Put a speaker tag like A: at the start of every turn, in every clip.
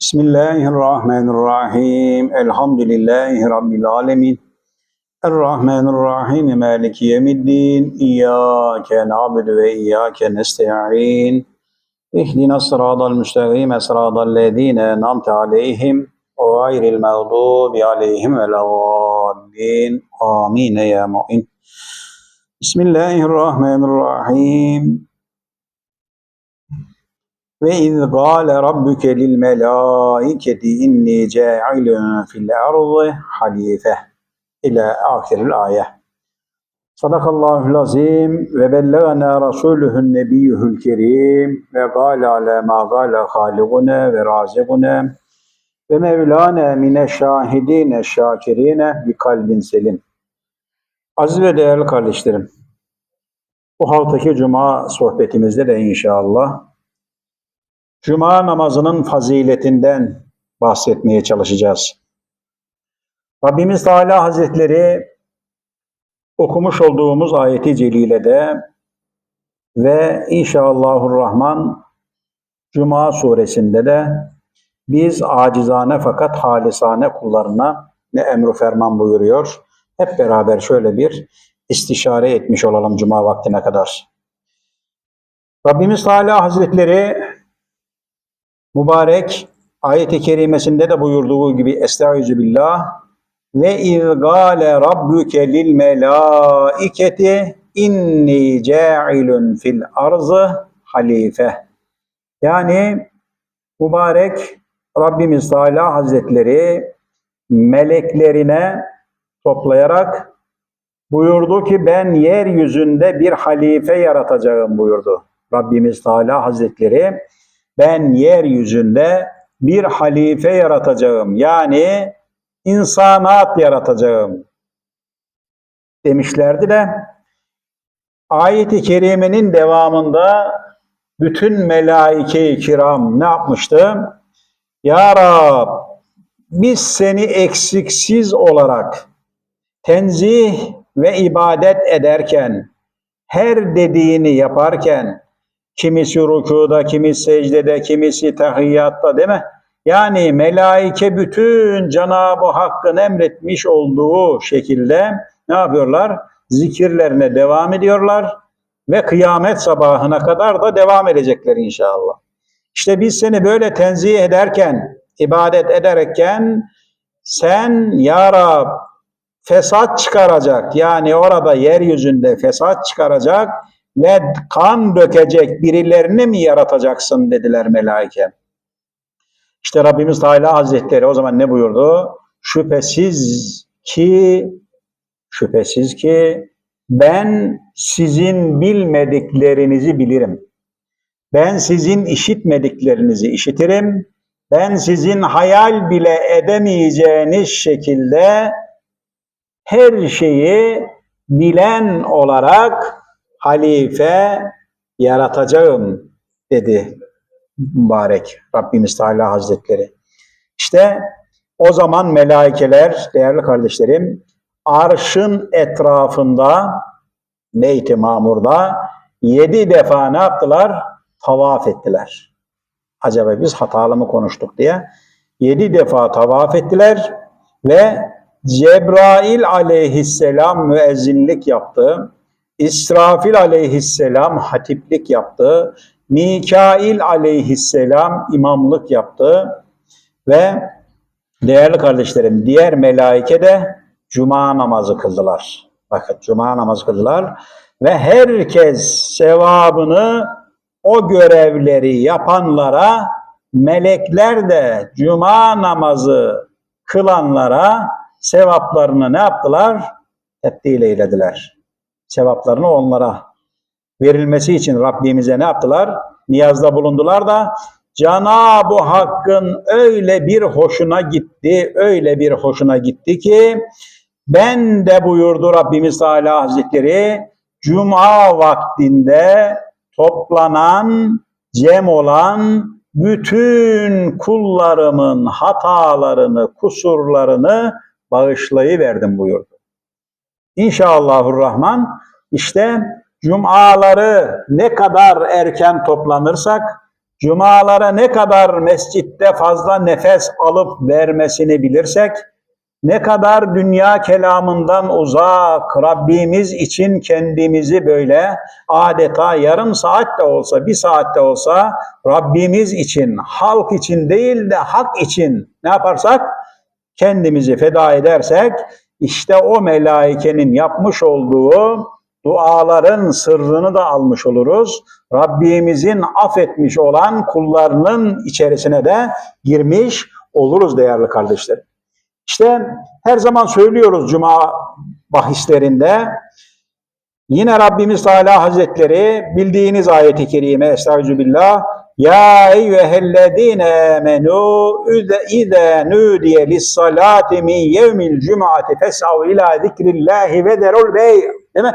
A: Bismillahirrahmanirrahim. Elhamdülillahi Rabbil alemin. Errahmanirrahim. Maliki yemiddin. İyyâke na'budu ve iyyâke nesta'in. İhdina sıradal müstakime sıradal lezîne namte aleyhim. Gayril mağdubi aleyhim ve levâllin. Amin ya mu'in. Bismillahirrahmanirrahim. Ve iz gâle rabbuke lil melâiketi inni câilun fil ardı halife ila ahiril ayet. Sadakallahul azim ve bellegana rasuluhun nebiyyuhul kerim ve gâle ala ma gâle haliguna ve raziguna ve mevlana mine şahidine şakirine bi kalbin selim. Aziz ve değerli kardeşlerim, bu haftaki cuma sohbetimizde de inşallah Cuma namazının faziletinden bahsetmeye çalışacağız. Rabbimiz Teala Hazretleri okumuş olduğumuz ayeti celilede ve inşallahurrahman Cuma suresinde de biz acizane fakat halisane kullarına ne emru ferman buyuruyor. Hep beraber şöyle bir istişare etmiş olalım Cuma vaktine kadar. Rabbimiz Teala Hazretleri mübarek ayet-i kerimesinde de buyurduğu gibi Estaizu billah ve izgale rabbuke lil melaiketi inni ca'ilun fil arzı halife. Yani mübarek Rabbimiz Teala Hazretleri meleklerine toplayarak buyurdu ki ben yeryüzünde bir halife yaratacağım buyurdu. Rabbimiz Teala Hazretleri ben yeryüzünde bir halife yaratacağım. Yani insanat yaratacağım demişlerdi de ayet-i kerimenin devamında bütün melaike-i kiram ne yapmıştı? Ya Rab biz seni eksiksiz olarak tenzih ve ibadet ederken, her dediğini yaparken, Kimisi rükuda, kimisi secdede, kimisi tahiyyatta değil mi? Yani melaike bütün Cenab-ı Hakk'ın emretmiş olduğu şekilde ne yapıyorlar? Zikirlerine devam ediyorlar ve kıyamet sabahına kadar da devam edecekler inşallah. İşte biz seni böyle tenzih ederken, ibadet ederken sen ya Rab fesat çıkaracak yani orada yeryüzünde fesat çıkaracak ve kan dökecek birilerini mi yaratacaksın dediler melaike. İşte Rabbimiz Teala Hazretleri o zaman ne buyurdu? Şüphesiz ki şüphesiz ki ben sizin bilmediklerinizi bilirim. Ben sizin işitmediklerinizi işitirim. Ben sizin hayal bile edemeyeceğiniz şekilde her şeyi bilen olarak halife yaratacağım dedi mübarek Rabbimiz Teala Hazretleri. İşte o zaman melaikeler değerli kardeşlerim arşın etrafında Beyt-i Mamur'da yedi defa ne yaptılar? Tavaf ettiler. Acaba biz hatalı mı konuştuk diye. Yedi defa tavaf ettiler ve Cebrail aleyhisselam müezzinlik yaptı. İsrafil aleyhisselam hatiplik yaptı. Mikail aleyhisselam imamlık yaptı. Ve değerli kardeşlerim diğer melaike de cuma namazı kıldılar. Bakın cuma namazı kıldılar. Ve herkes sevabını o görevleri yapanlara melekler de cuma namazı kılanlara sevaplarını ne yaptılar? Tebdil eylediler sevaplarını onlara verilmesi için Rabbimize ne yaptılar? Niyazda bulundular da Cenab-ı Hakk'ın öyle bir hoşuna gitti, öyle bir hoşuna gitti ki ben de buyurdu Rabbimiz Teala Hazretleri Cuma vaktinde toplanan, cem olan bütün kullarımın hatalarını, kusurlarını bağışlayıverdim buyurdu. İnşallahurrahman. İşte cumaları ne kadar erken toplanırsak Cumalara ne kadar mescitte fazla nefes alıp vermesini bilirsek, ne kadar dünya kelamından uzak Rabbimiz için kendimizi böyle adeta yarım saat de olsa, bir saat de olsa Rabbimiz için, halk için değil de hak için ne yaparsak kendimizi feda edersek işte o melaikenin yapmış olduğu duaların sırrını da almış oluruz. Rabbimizin affetmiş olan kullarının içerisine de girmiş oluruz değerli kardeşlerim. İşte her zaman söylüyoruz cuma bahislerinde. Yine Rabbimiz Teala Hazretleri bildiğiniz ayeti kerime Estağfirullah Ya eyyühellezine amenu izâ nudiye lis-salati min yevmil cum'ati fes'av ila zikrillahi ve derul bey. Değil mi?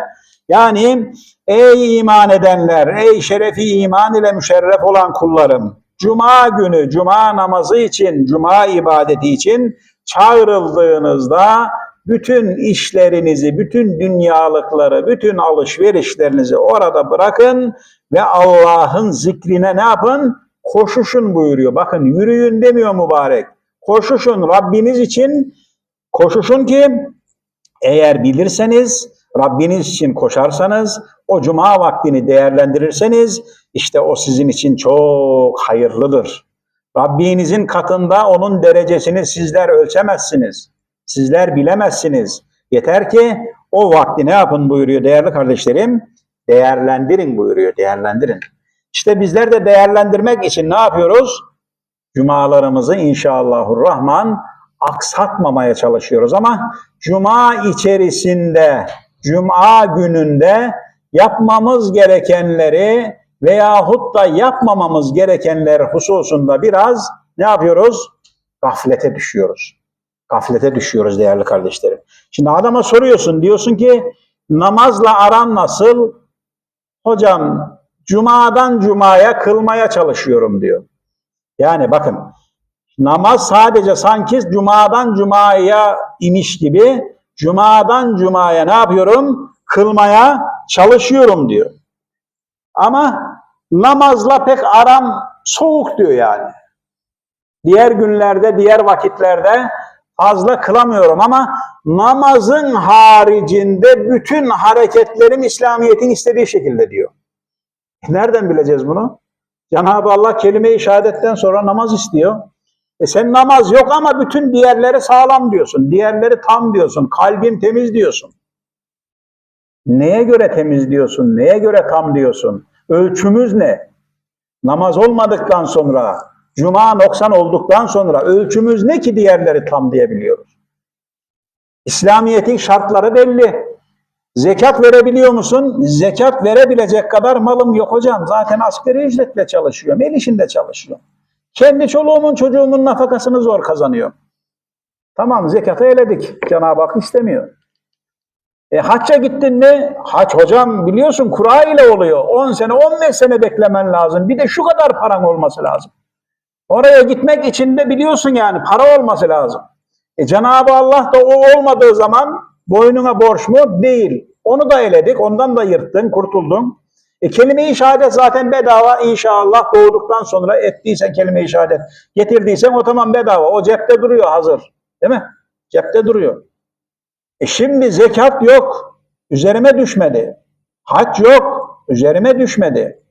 A: Yani ey iman edenler, ey şerefi iman ile müşerref olan kullarım, cuma günü, cuma namazı için, cuma ibadeti için çağrıldığınızda bütün işlerinizi, bütün dünyalıkları, bütün alışverişlerinizi orada bırakın ve Allah'ın zikrine ne yapın? Koşuşun buyuruyor. Bakın yürüyün demiyor mübarek. Koşuşun Rabbiniz için koşuşun ki eğer bilirseniz Rabbiniz için koşarsanız o cuma vaktini değerlendirirseniz işte o sizin için çok hayırlıdır. Rabbinizin katında onun derecesini sizler ölçemezsiniz. Sizler bilemezsiniz. Yeter ki o vakti ne yapın buyuruyor değerli kardeşlerim? Değerlendirin buyuruyor, değerlendirin. İşte bizler de değerlendirmek için ne yapıyoruz? Cumalarımızı inşallahurrahman aksatmamaya çalışıyoruz ama cuma içerisinde, cuma gününde yapmamız gerekenleri veyahut da yapmamamız gerekenler hususunda biraz ne yapıyoruz? Gaflete düşüyoruz. Gaflete düşüyoruz değerli kardeşlerim. Şimdi adama soruyorsun diyorsun ki namazla aran nasıl? Hocam cumadan cumaya kılmaya çalışıyorum diyor. Yani bakın namaz sadece sanki cumadan cumaya imiş gibi cumadan cumaya ne yapıyorum? Kılmaya çalışıyorum diyor. Ama namazla pek aram soğuk diyor yani. Diğer günlerde, diğer vakitlerde fazla kılamıyorum ama namazın haricinde bütün hareketlerim İslamiyet'in istediği şekilde diyor. Nereden bileceğiz bunu? Cenab-ı Allah kelime-i şehadetten sonra namaz istiyor. E sen namaz yok ama bütün diğerleri sağlam diyorsun. Diğerleri tam diyorsun. Kalbin temiz diyorsun. Neye göre temiz diyorsun? Neye göre tam diyorsun? Ölçümüz ne? Namaz olmadıktan sonra, cuma noksan olduktan sonra ölçümüz ne ki diğerleri tam diyebiliyoruz? İslamiyet'in şartları belli. Zekat verebiliyor musun? Zekat verebilecek kadar malım yok hocam. Zaten asgari ücretle çalışıyorum. El işinde çalışıyorum. Kendi çoluğumun çocuğumun nafakasını zor kazanıyorum. Tamam zekatı eledik. Cenab-ı Hak istemiyor. E hacca gittin mi? Hac hocam biliyorsun kura ile oluyor. 10 sene 15 sene beklemen lazım. Bir de şu kadar paran olması lazım. Oraya gitmek için de biliyorsun yani para olması lazım. E Cenab-ı Allah da o olmadığı zaman boynuna borç mu? Değil. Onu da eledik. Ondan da yırttın, kurtuldun. E kelime-i şehadet zaten bedava inşallah doğduktan sonra ettiysen kelime-i şehadet getirdiysen o tamam bedava. O cepte duruyor hazır. Değil mi? Cepte duruyor. E şimdi zekat yok. Üzerime düşmedi. Hac yok. Üzerime düşmedi.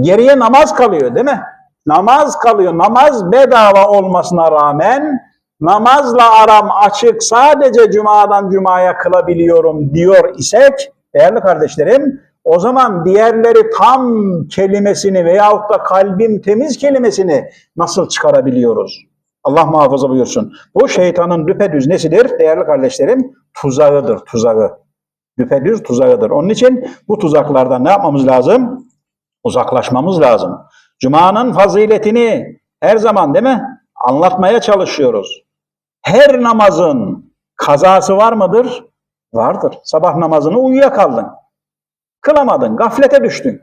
A: Geriye namaz kalıyor değil mi? Namaz kalıyor. Namaz bedava olmasına rağmen namazla aram açık sadece cumadan cumaya kılabiliyorum diyor isek değerli kardeşlerim o zaman diğerleri tam kelimesini veyahut da kalbim temiz kelimesini nasıl çıkarabiliyoruz? Allah muhafaza buyursun. Bu şeytanın düpedüz nesidir? Değerli kardeşlerim tuzağıdır, tuzağı. Düpedüz tuzağıdır. Onun için bu tuzaklardan ne yapmamız lazım? Uzaklaşmamız lazım. Cuma'nın faziletini her zaman değil mi? Anlatmaya çalışıyoruz. Her namazın kazası var mıdır? Vardır. Sabah namazını uyuyakaldın. Kılamadın, gaflete düştün.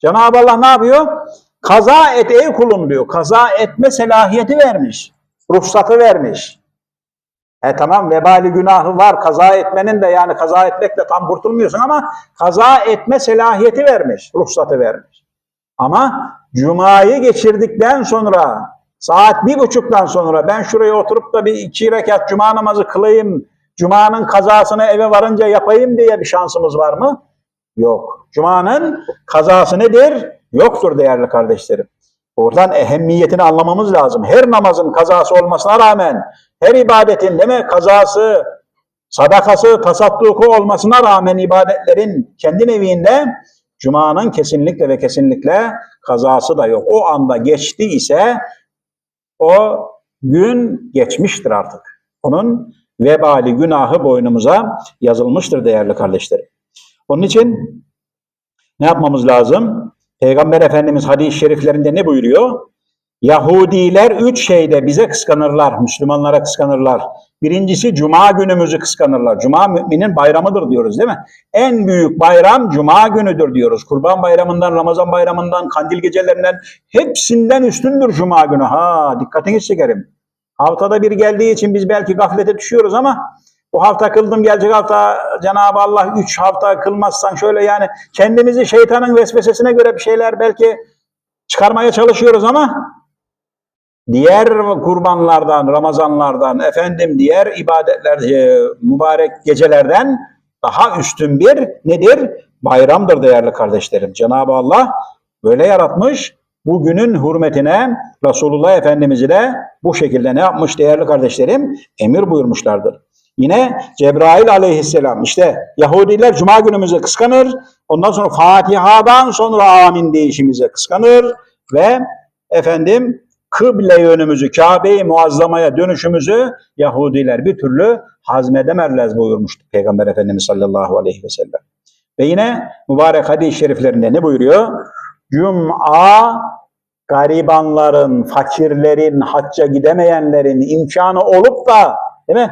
A: Cenab-ı Allah ne yapıyor? Kaza et ey kulum diyor. Kaza etme selahiyeti vermiş. Ruhsatı vermiş. E tamam vebali günahı var. Kaza etmenin de yani kaza etmekle tam kurtulmuyorsun ama kaza etme selahiyeti vermiş. Ruhsatı vermiş. Ama Cuma'yı geçirdikten sonra saat bir buçuktan sonra ben şuraya oturup da bir iki rekat Cuma namazı kılayım, Cuma'nın kazasını eve varınca yapayım diye bir şansımız var mı? Yok. Cuma'nın kazası nedir? Yoktur değerli kardeşlerim. Oradan ehemmiyetini anlamamız lazım. Her namazın kazası olmasına rağmen, her ibadetin değil kazası, sadakası, tasadduku olmasına rağmen ibadetlerin kendi neviinde Cuma'nın kesinlikle ve kesinlikle kazası da yok. O anda geçti ise o gün geçmiştir artık. Onun vebali günahı boynumuza yazılmıştır değerli kardeşlerim. Onun için ne yapmamız lazım? Peygamber Efendimiz hadis-i şeriflerinde ne buyuruyor? Yahudiler üç şeyde bize kıskanırlar, Müslümanlara kıskanırlar. Birincisi Cuma günümüzü kıskanırlar. Cuma müminin bayramıdır diyoruz değil mi? En büyük bayram Cuma günüdür diyoruz. Kurban bayramından, Ramazan bayramından, kandil gecelerinden hepsinden üstündür Cuma günü. Ha dikkatini çekerim. Haftada bir geldiği için biz belki gaflete düşüyoruz ama bu hafta kıldım gelecek hafta Cenab-ı Allah üç hafta kılmazsan şöyle yani kendimizi şeytanın vesvesesine göre bir şeyler belki çıkarmaya çalışıyoruz ama diğer kurbanlardan, Ramazanlardan, efendim diğer ibadetler, e, mübarek gecelerden daha üstün bir nedir? Bayramdır değerli kardeşlerim. Cenab-ı Allah böyle yaratmış. Bu günün hürmetine Resulullah Efendimiz'i de bu şekilde ne yapmış değerli kardeşlerim? Emir buyurmuşlardır. Yine Cebrail aleyhisselam işte Yahudiler Cuma günümüzü kıskanır. Ondan sonra Fatiha'dan sonra amin deyişimize kıskanır ve efendim kıble yönümüzü, Kabe-i Muazzama'ya dönüşümüzü Yahudiler bir türlü hazmedemezler buyurmuştu Peygamber Efendimiz sallallahu aleyhi ve sellem. Ve yine mübarek hadis-i şeriflerinde ne buyuruyor? Cuma garibanların, fakirlerin, hacca gidemeyenlerin imkanı olup da değil mi?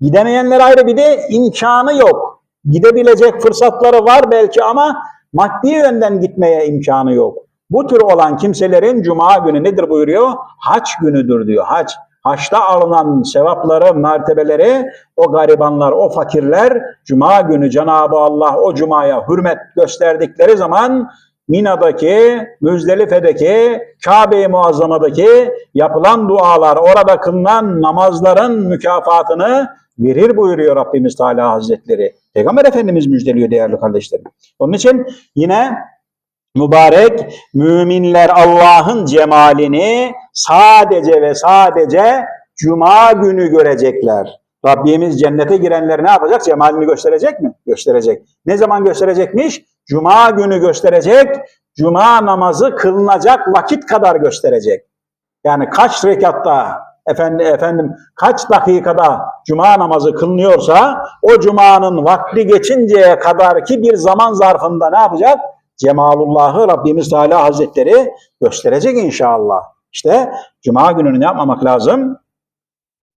A: Gidemeyenler ayrı bir de imkanı yok. Gidebilecek fırsatları var belki ama maddi yönden gitmeye imkanı yok. Bu tür olan kimselerin cuma günü nedir buyuruyor? Haç günüdür diyor. Haç. Haçta alınan sevapları, mertebeleri o garibanlar, o fakirler cuma günü Cenab-ı Allah o cumaya hürmet gösterdikleri zaman Mina'daki, Müzdelife'deki, Kabe-i Muazzama'daki yapılan dualar, orada kılınan namazların mükafatını verir buyuruyor Rabbimiz Teala Hazretleri. Peygamber Efendimiz müjdeliyor değerli kardeşlerim. Onun için yine mübarek müminler Allah'ın cemalini sadece ve sadece Cuma günü görecekler. Rabbimiz cennete girenler ne yapacak? Cemalini gösterecek mi? Gösterecek. Ne zaman gösterecekmiş? Cuma günü gösterecek. Cuma namazı kılınacak vakit kadar gösterecek. Yani kaç rekatta efendim, efendim kaç dakikada cuma namazı kılınıyorsa o cumanın vakti geçinceye kadar ki bir zaman zarfında ne yapacak? Cemalullah'ı Rabbimiz Teala Hazretleri gösterecek inşallah. İşte cuma gününü ne yapmamak lazım?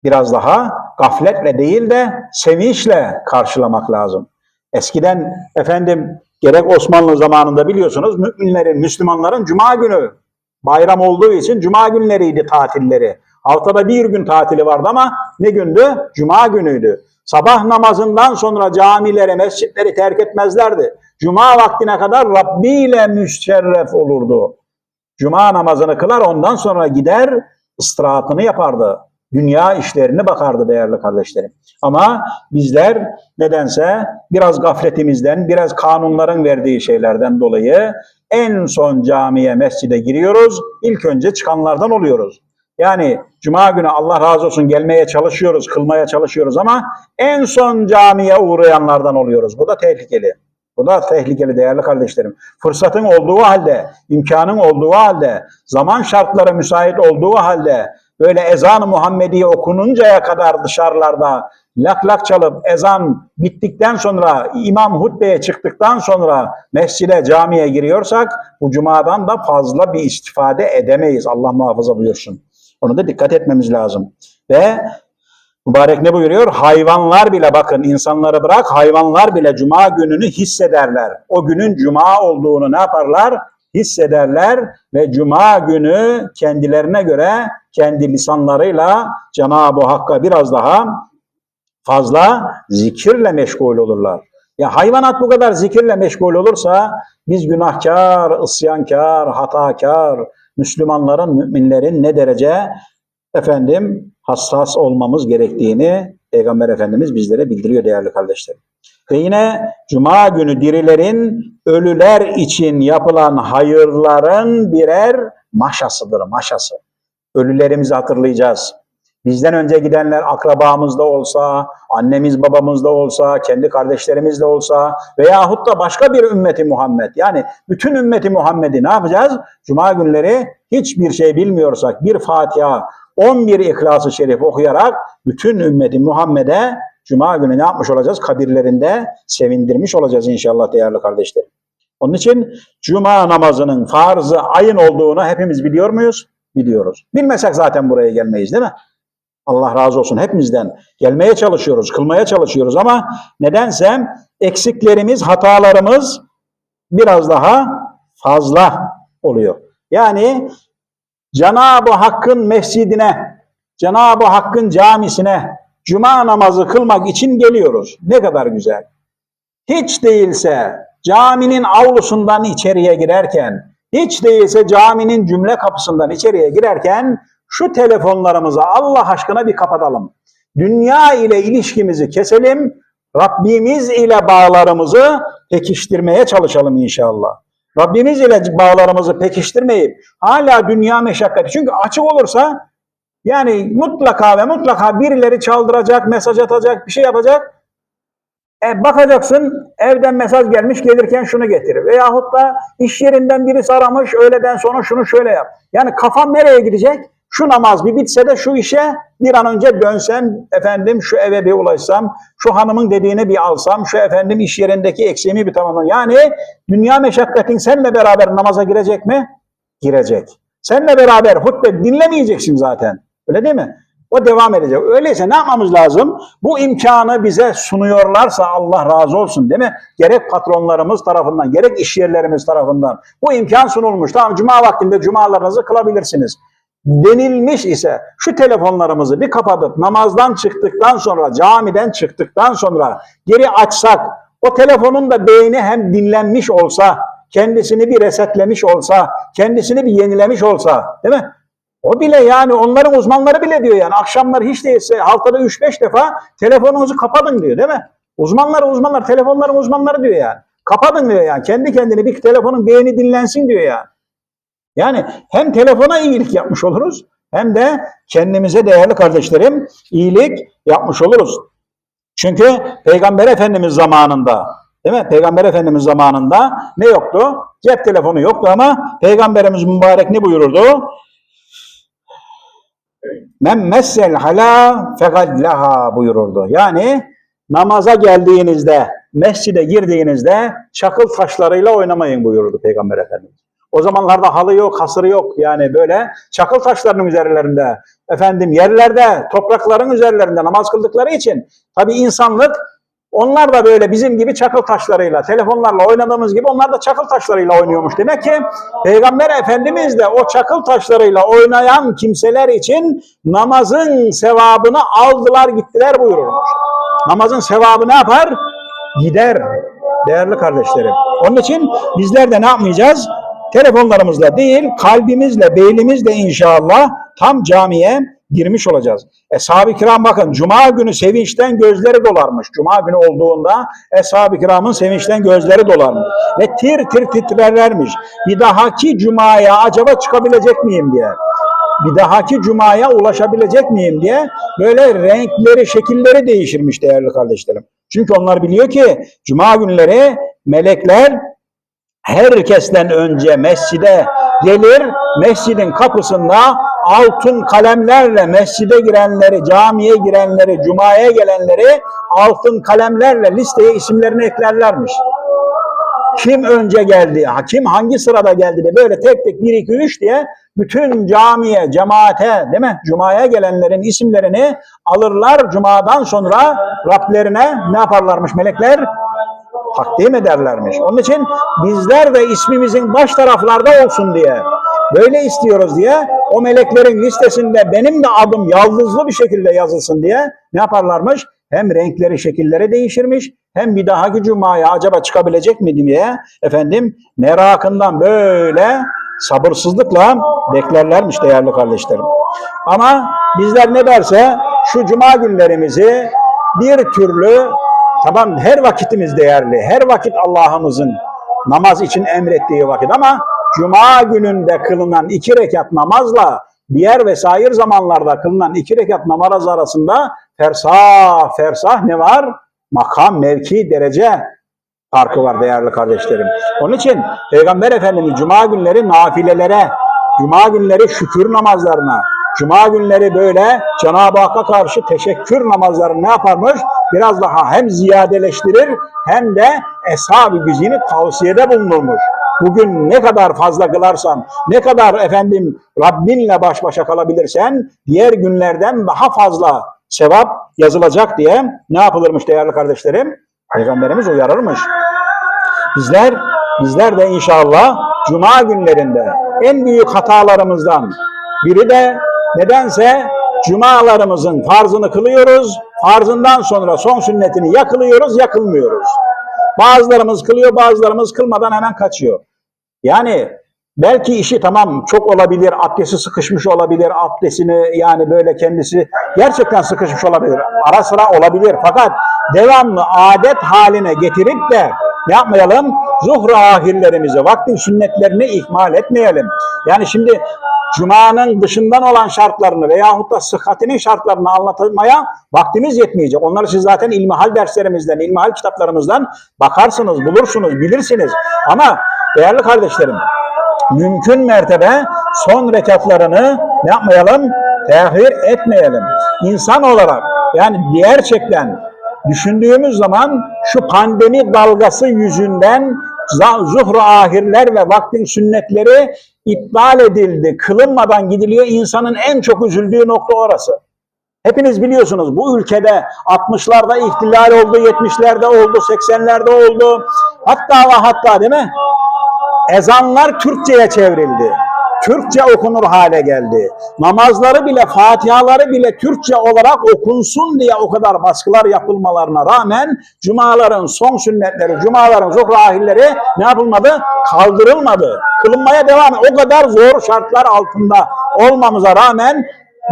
A: Biraz daha gafletle değil de sevinçle karşılamak lazım. Eskiden efendim gerek Osmanlı zamanında biliyorsunuz müminlerin, Müslümanların cuma günü bayram olduğu için cuma günleriydi tatilleri. Haftada bir gün tatili vardı ama ne gündü? Cuma günüydü. Sabah namazından sonra camilere, mescitleri terk etmezlerdi. Cuma vaktine kadar Rabbi ile müşerref olurdu. Cuma namazını kılar ondan sonra gider istirahatını yapardı. Dünya işlerine bakardı değerli kardeşlerim. Ama bizler nedense biraz gafletimizden, biraz kanunların verdiği şeylerden dolayı en son camiye, mescide giriyoruz. İlk önce çıkanlardan oluyoruz. Yani cuma günü Allah razı olsun gelmeye çalışıyoruz, kılmaya çalışıyoruz ama en son camiye uğrayanlardan oluyoruz. Bu da tehlikeli. Bu da tehlikeli değerli kardeşlerim. Fırsatın olduğu halde, imkanın olduğu halde, zaman şartları müsait olduğu halde böyle ezan-ı Muhammedi okununcaya kadar dışarılarda lak lak çalıp ezan bittikten sonra imam hutbeye çıktıktan sonra mescide camiye giriyorsak bu cumadan da fazla bir istifade edemeyiz. Allah muhafaza buyursun. Onu da dikkat etmemiz lazım. Ve mübarek ne buyuruyor? Hayvanlar bile bakın insanları bırak hayvanlar bile cuma gününü hissederler. O günün cuma olduğunu ne yaparlar? Hissederler ve cuma günü kendilerine göre kendi lisanlarıyla Cenab-ı Hakk'a biraz daha fazla zikirle meşgul olurlar. Ya hayvanat bu kadar zikirle meşgul olursa biz günahkar, isyankar, hatakar, Müslümanların, müminlerin ne derece efendim hassas olmamız gerektiğini Peygamber Efendimiz bizlere bildiriyor değerli kardeşlerim. Ve yine Cuma günü dirilerin ölüler için yapılan hayırların birer maşasıdır, maşası. Ölülerimizi hatırlayacağız. Bizden önce gidenler akrabamız da olsa, annemiz babamız da olsa, kendi kardeşlerimiz de olsa veyahut da başka bir ümmeti Muhammed. Yani bütün ümmeti Muhammed'i ne yapacağız? Cuma günleri hiçbir şey bilmiyorsak bir Fatiha, 11 İhlas-ı Şerif okuyarak bütün ümmeti Muhammed'e Cuma günü ne yapmış olacağız? Kabirlerinde sevindirmiş olacağız inşallah değerli kardeşlerim. Onun için Cuma namazının farzı ayın olduğunu hepimiz biliyor muyuz? Biliyoruz. Bilmesek zaten buraya gelmeyiz değil mi? Allah razı olsun hepimizden. Gelmeye çalışıyoruz, kılmaya çalışıyoruz ama nedense eksiklerimiz, hatalarımız biraz daha fazla oluyor. Yani Cenab-ı Hakk'ın mescidine, Cenab-ı Hakk'ın camisine cuma namazı kılmak için geliyoruz. Ne kadar güzel. Hiç değilse caminin avlusundan içeriye girerken, hiç değilse caminin cümle kapısından içeriye girerken şu telefonlarımızı Allah aşkına bir kapatalım. Dünya ile ilişkimizi keselim, Rabbimiz ile bağlarımızı pekiştirmeye çalışalım inşallah. Rabbimiz ile bağlarımızı pekiştirmeyip hala dünya meşakkati. Çünkü açık olursa yani mutlaka ve mutlaka birileri çaldıracak, mesaj atacak, bir şey yapacak. E, bakacaksın evden mesaj gelmiş gelirken şunu getir. Veyahut da iş yerinden birisi aramış öğleden sonra şunu şöyle yap. Yani kafam nereye gidecek? Şu namaz bir bitse de şu işe bir an önce dönsem, efendim şu eve bir ulaşsam, şu hanımın dediğini bir alsam, şu efendim iş yerindeki eksiğimi bir tamamlam. Yani dünya meşakkatin seninle beraber namaza girecek mi? Girecek. Seninle beraber hutbe dinlemeyeceksin zaten. Öyle değil mi? O devam edecek. Öyleyse ne yapmamız lazım? Bu imkanı bize sunuyorlarsa Allah razı olsun değil mi? Gerek patronlarımız tarafından, gerek iş yerlerimiz tarafından. Bu imkan sunulmuş. Tamam cuma vaktinde cumalarınızı kılabilirsiniz. Denilmiş ise şu telefonlarımızı bir kapatıp namazdan çıktıktan sonra, camiden çıktıktan sonra geri açsak, o telefonun da beyni hem dinlenmiş olsa, kendisini bir resetlemiş olsa, kendisini bir yenilemiş olsa, değil mi? O bile yani onların uzmanları bile diyor yani akşamlar hiç değilse haftada 3-5 defa telefonunuzu kapatın diyor değil mi? Uzmanlar uzmanlar telefonların uzmanları diyor yani. Kapatın diyor yani. Kendi kendine bir telefonun beyni dinlensin diyor yani. Yani hem telefona iyilik yapmış oluruz hem de kendimize değerli kardeşlerim iyilik yapmış oluruz. Çünkü Peygamber Efendimiz zamanında değil mi? Peygamber Efendimiz zamanında ne yoktu? Cep telefonu yoktu ama Peygamberimiz mübarek ne buyururdu? Men messel hala fegadlaha buyururdu. Yani namaza geldiğinizde, mescide girdiğinizde çakıl taşlarıyla oynamayın buyururdu Peygamber Efendimiz. O zamanlarda halı yok, hasırı yok. Yani böyle çakıl taşlarının üzerlerinde, efendim yerlerde, toprakların üzerlerinde namaz kıldıkları için tabi insanlık onlar da böyle bizim gibi çakıl taşlarıyla, telefonlarla oynadığımız gibi onlar da çakıl taşlarıyla oynuyormuş. Demek ki Peygamber Efendimiz de o çakıl taşlarıyla oynayan kimseler için namazın sevabını aldılar gittiler buyururmuş. Namazın sevabı ne yapar? Gider değerli kardeşlerim. Onun için bizler de ne yapmayacağız? Telefonlarımızla değil, kalbimizle, beynimizle inşallah tam camiye girmiş olacağız. Eshab-ı kiram bakın cuma günü sevinçten gözleri dolarmış. Cuma günü olduğunda eshab-ı kiramın sevinçten gözleri dolarmış. Ve tir tir titrerlermiş. Bir dahaki cumaya acaba çıkabilecek miyim diye. Bir dahaki cumaya ulaşabilecek miyim diye böyle renkleri, şekilleri değişirmiş değerli kardeşlerim. Çünkü onlar biliyor ki cuma günleri melekler herkesten önce mescide gelir, mescidin kapısında altın kalemlerle mescide girenleri, camiye girenleri, cumaya gelenleri altın kalemlerle listeye isimlerini eklerlermiş. Kim önce geldi, kim hangi sırada geldi de böyle tek tek 1 2 3 diye bütün camiye, cemaate, değil mi? Cumaya gelenlerin isimlerini alırlar. Cumadan sonra Rablerine ne yaparlarmış melekler? Takdim ederlermiş. Onun için bizler de ismimizin baş taraflarda olsun diye böyle istiyoruz diye o meleklerin listesinde benim de adım yaldızlı bir şekilde yazılsın diye ne yaparlarmış? hem renkleri şekilleri değişirmiş hem bir dahaki cumaya acaba çıkabilecek mi diye efendim merakından böyle sabırsızlıkla beklerlermiş değerli kardeşlerim. Ama bizler ne derse şu cuma günlerimizi bir türlü tamam her vakitimiz değerli. Her vakit Allah'ımızın namaz için emrettiği vakit ama cuma gününde kılınan iki rekat namazla diğer vesair zamanlarda kılınan iki rekat namaz arasında fersah fersah ne var? Makam, mevki, derece farkı var değerli kardeşlerim. Onun için Peygamber Efendimiz cuma günleri nafilelere, cuma günleri şükür namazlarına, cuma günleri böyle Cenab-ı Hakk'a karşı teşekkür namazlarını ne yaparmış? Biraz daha hem ziyadeleştirir hem de eshab-ı güzini tavsiyede bulunurmuş. Bugün ne kadar fazla kılarsan, ne kadar efendim Rabbinle baş başa kalabilirsen diğer günlerden daha fazla sevap yazılacak diye ne yapılırmış değerli kardeşlerim? Peygamberimiz uyarırmış. Bizler bizler de inşallah cuma günlerinde en büyük hatalarımızdan biri de nedense cumalarımızın farzını kılıyoruz. Farzından sonra son sünnetini ya kılıyoruz ya kılmıyoruz. Bazılarımız kılıyor, bazılarımız kılmadan hemen kaçıyor. Yani belki işi tamam çok olabilir, abdesti sıkışmış olabilir, abdestini yani böyle kendisi gerçekten sıkışmış olabilir. Ara sıra olabilir fakat devamlı adet haline getirip de ne yapmayalım? Zuhra ahirlerimizi, vaktin sünnetlerini ihmal etmeyelim. Yani şimdi Cuma'nın dışından olan şartlarını veyahut da sıhhatinin şartlarını anlatmaya vaktimiz yetmeyecek. Onları siz zaten ilmihal derslerimizden, ilmihal kitaplarımızdan bakarsınız, bulursunuz, bilirsiniz. Ama değerli kardeşlerim, mümkün mertebe son rekatlarını ne yapmayalım? Tehir etmeyelim. İnsan olarak yani gerçekten düşündüğümüz zaman şu pandemi dalgası yüzünden zuhru ahirler ve vaktin sünnetleri iptal edildi. Kılınmadan gidiliyor. İnsanın en çok üzüldüğü nokta orası. Hepiniz biliyorsunuz bu ülkede 60'larda ihtilal oldu, 70'lerde oldu, 80'lerde oldu. Hatta ve hatta değil mi? Ezanlar Türkçe'ye çevrildi. Türkçe okunur hale geldi. Namazları bile, fatihaları bile Türkçe olarak okunsun diye o kadar baskılar yapılmalarına rağmen cumaların son sünnetleri, cumaların zuhra ahilleri ne yapılmadı? Kaldırılmadı. Kılınmaya devam O kadar zor şartlar altında olmamıza rağmen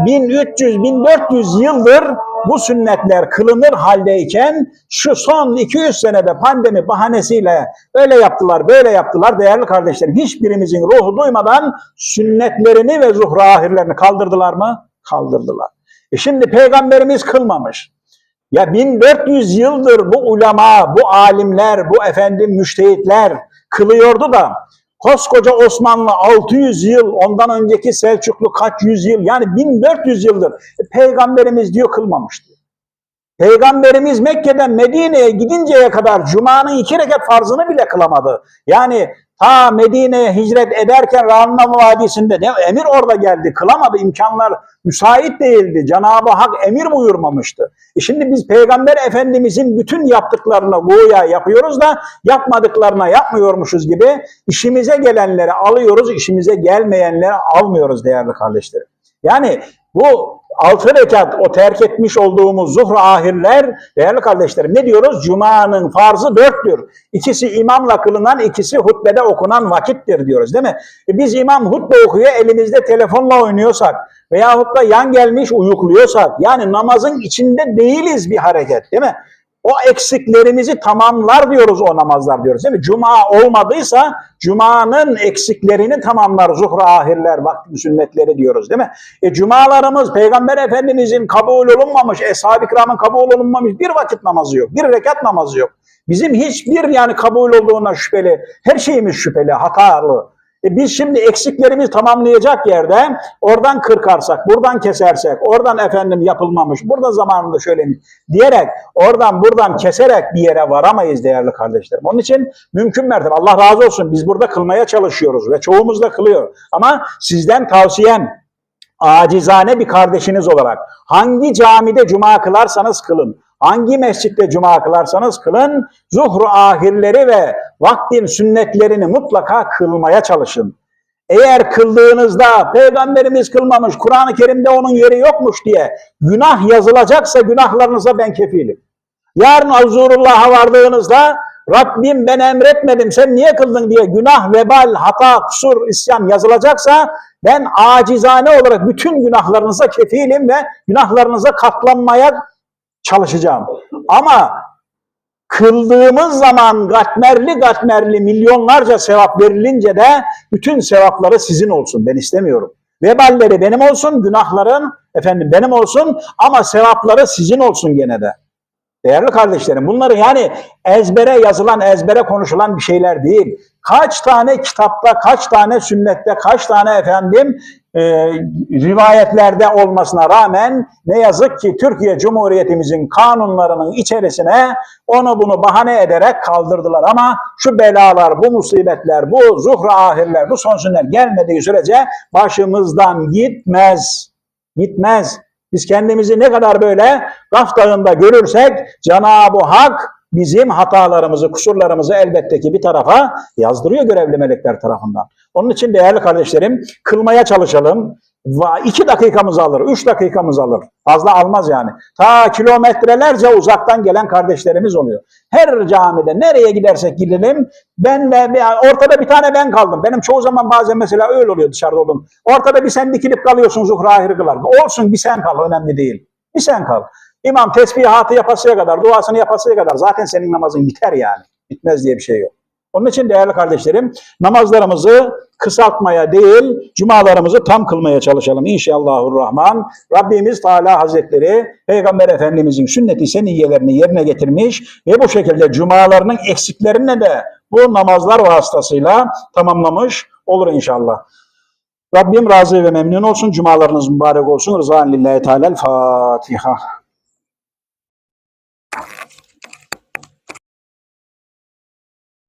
A: 1300-1400 yıldır bu sünnetler kılınır haldeyken şu son 200 senede pandemi bahanesiyle öyle yaptılar, böyle yaptılar değerli kardeşlerim. Hiçbirimizin ruhu duymadan sünnetlerini ve zuhra ahirlerini kaldırdılar mı? Kaldırdılar. E şimdi peygamberimiz kılmamış. Ya 1400 yıldır bu ulema, bu alimler, bu efendim müştehitler kılıyordu da Koskoca Osmanlı 600 yıl, ondan önceki Selçuklu kaç yüz yıl, yani 1400 yıldır e, peygamberimiz diyor kılmamıştı. Peygamberimiz Mekke'den Medine'ye gidinceye kadar Cuma'nın iki rekat farzını bile kılamadı. Yani ta Medine'ye hicret ederken Ranna Vadisi'nde ne emir orada geldi. Kılamadı. imkanlar müsait değildi. Cenab-ı Hak emir buyurmamıştı. E şimdi biz Peygamber Efendimizin bütün yaptıklarını güya yapıyoruz da yapmadıklarına yapmıyormuşuz gibi işimize gelenleri alıyoruz, işimize gelmeyenleri almıyoruz değerli kardeşlerim. Yani bu altı rekat o terk etmiş olduğumuz zuhru ahirler değerli kardeşlerim ne diyoruz? Cuma'nın farzı dörttür. İkisi imamla kılınan, ikisi hutbede okunan vakittir diyoruz değil mi? E biz imam hutbe okuyor, elimizde telefonla oynuyorsak veyahut da yan gelmiş uyukluyorsak yani namazın içinde değiliz bir hareket değil mi? O eksiklerimizi tamamlar diyoruz o namazlar diyoruz değil mi? Cuma olmadıysa Cuma'nın eksiklerini tamamlar zuhra ahirler vaktin sünnetleri diyoruz değil mi? E Cumalarımız Peygamber Efendimizin kabul olunmamış, Eshab-ı Kiram'ın kabul olunmamış bir vakit namazı yok, bir rekat namazı yok. Bizim hiçbir yani kabul olduğuna şüpheli, her şeyimiz şüpheli, hatalı. E biz şimdi eksiklerimizi tamamlayacak yerde oradan kırkarsak, buradan kesersek, oradan efendim yapılmamış, burada zamanında şöyle diyerek oradan buradan keserek bir yere varamayız değerli kardeşlerim. Onun için mümkün mertebe Allah razı olsun biz burada kılmaya çalışıyoruz ve çoğumuz da kılıyor. Ama sizden tavsiyem acizane bir kardeşiniz olarak hangi camide cuma kılarsanız kılın. Hangi mescitte cuma kılarsanız kılın, zuhru ahirleri ve vaktin sünnetlerini mutlaka kılmaya çalışın. eğer kıldığınızda peygamberimiz kılmamış, Kur'an-ı Kerim'de onun yeri yokmuş diye günah yazılacaksa günahlarınıza ben kefilim. Yarın huzurullah'a vardığınızda Rabbim ben emretmedim sen niye kıldın diye günah, vebal, hata, kusur, isyan yazılacaksa ben acizane olarak bütün günahlarınıza kefilim ve günahlarınıza katlanmaya çalışacağım. Ama kıldığımız zaman gatmerli gatmerli milyonlarca sevap verilince de bütün sevapları sizin olsun. Ben istemiyorum. Veballeri benim olsun, günahların efendim benim olsun ama sevapları sizin olsun gene de. Değerli kardeşlerim bunları yani ezbere yazılan, ezbere konuşulan bir şeyler değil. Kaç tane kitapta, kaç tane sünnette, kaç tane efendim e, rivayetlerde olmasına rağmen ne yazık ki Türkiye Cumhuriyetimizin kanunlarının içerisine onu bunu bahane ederek kaldırdılar. Ama şu belalar, bu musibetler, bu zuhra ahirler, bu son sünnet gelmediği sürece başımızdan gitmez. Gitmez. Biz kendimizi ne kadar böyle dağında görürsek Cenab-ı Hak bizim hatalarımızı, kusurlarımızı elbette ki bir tarafa yazdırıyor görevli melekler tarafından. Onun için değerli kardeşlerim kılmaya çalışalım. İki dakikamız alır, üç dakikamız alır. Fazla almaz yani. Ta kilometrelerce uzaktan gelen kardeşlerimiz oluyor. Her camide nereye gidersek gidelim benle ortada bir tane ben kaldım. Benim çoğu zaman bazen mesela öyle oluyor dışarıda oldum. Ortada bir sen dikilip kalıyorsun zuhra kılar. Olsun bir sen kal önemli değil. Bir sen kal. İmam tesbihatı yapasıya kadar, duasını yapasıya kadar zaten senin namazın biter yani. Bitmez diye bir şey yok. Onun için değerli kardeşlerim namazlarımızı kısaltmaya değil cumalarımızı tam kılmaya çalışalım inşallahurrahman. Rabbimiz Teala Hazretleri Peygamber Efendimizin sünneti seniyyelerini yerine getirmiş ve bu şekilde cumalarının eksiklerini de bu namazlar vasıtasıyla tamamlamış olur inşallah. Rabbim razı ve memnun olsun. Cumalarınız mübarek olsun. Rızan lillahi teala. Fatiha.